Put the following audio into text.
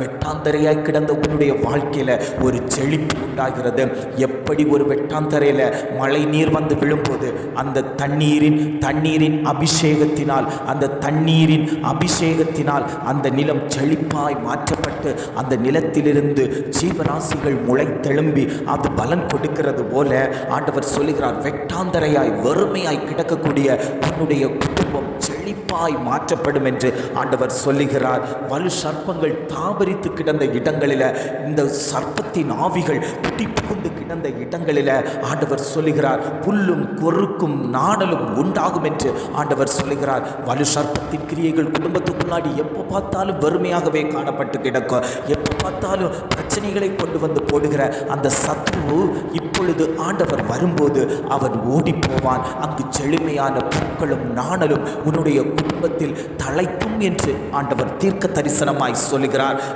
வெட்டாந்தரையாய் கிடந்த உன்னுடைய வாழ்க்கையில் ஒரு செழிப்பு உண்டாகிறது. எப்படி ஒரு வெட்டாந்தரையில் மழை நீர் வந்து விழும்போது அந்த தண்ணீரின் தண்ணீரின் அபிஷேகத்தினால் அந்த தண்ணீரின் அபிஷேகத்தினால் அந்த நிலம் செழிப்பாய் மாற்றப்பட்டு அந்த நிலத்திலிருந்து ஜீவராசிகள் முளைத்தெழும்பி அது பலன் கொடுக்கிறது போல ஆண்டவர் சொல்லுகிறார் வெட்டாந்தரையாய் வறுமையாய் கிடக்கக்கூடிய உன்னுடைய செழிப்பாய் மாற்றப்படும் என்று ஆண்டவர் சொல்லுகிறார். வலு சர்ப்பங்கள் தாபரித்து கிடந்த இடங்களில் இந்த சர்ப்பத்தின் ஆவிகள் குட்டி புகுந்து கிடந்த இடங்களில் ஆண்டவர் சொல்லுகிறார். புல்லும் கொறுக்கும் நாடலும் உண்டாகும் என்று ஆண்டவர் சொல்லுகிறார். வலு சர்ப்பத்தின் கிரியைகள் குடும்பத்துக்குள்ளாடி எப்போ பார்த்தாலும் வறுமையாகவே காணப்பட்டு கிடக்கும். எப்போ பார்த்தாலும் பிரச்சனைகளை கொண்டு வந்து போடுகிற அந்த சத்ரு இப்பொழுது ஆண்டவர் வரும்போது அவன் ஓடி போவான் அங்கு செழுமையான பூக்களும் நாணலும் உன்னுடைய குடும்பத்தில் தழைக்கும் என்று ஆண்டவர் தீர்க்க தரிசனமாய் சொல்லுகிறார்.